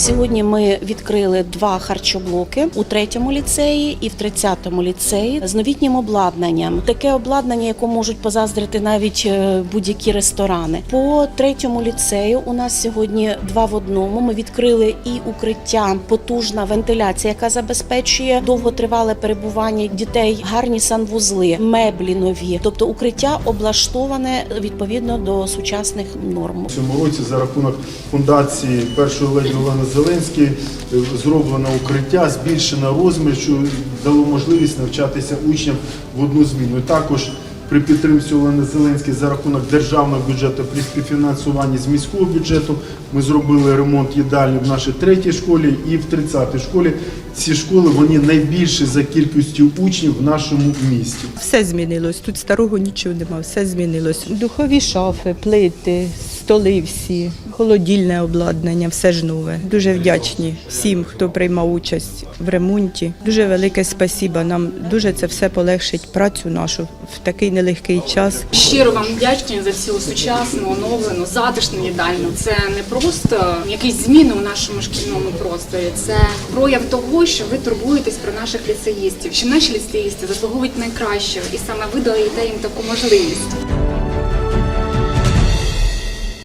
Сьогодні ми відкрили два харчоблоки у третьому ліцеї і в 30-му ліцеї з новітнім обладнанням. Таке обладнання, якому можуть позаздрити навіть е, будь-які ресторани. По третьому ліцею у нас сьогодні два в одному. Ми відкрили і укриття, потужна вентиляція, яка забезпечує довготривале перебування дітей, гарні санвузли, меблі нові. Тобто укриття облаштоване відповідно до сучасних норм. В цьому році за рахунок фундації першої леді Олени Зеленської е, зроблено укриття, збільшено розмір, що дало можливість навчатися учням в одну зміну. Також при підтримці Олени Зеленської за рахунок державного бюджету при співфінансуванні з міського бюджету ми зробили ремонт їдальні в нашій третій школі і в 30-й школі. Ці школи вони найбільші за кількістю учнів в нашому місті. Все змінилось. Тут старого нічого нема, все змінилось. Духові шафи, плити, столи всі, холодільне обладнання, все ж нове. Дуже вдячні всім, хто приймав участь в ремонті. Дуже велике спасіба. Нам дуже це все полегшить працю нашу в такий нелегкий час. Щиро вам вдячні за цю сучасну, оновлену, затишну їдальню. Це не просто якісь зміни у нашому шкільному просторі. Це прояв того, що ви турбуєтесь про наших ліцеїстів, що наші ліцеїсти заслуговують найкращого, і саме ви даєте їм таку можливість.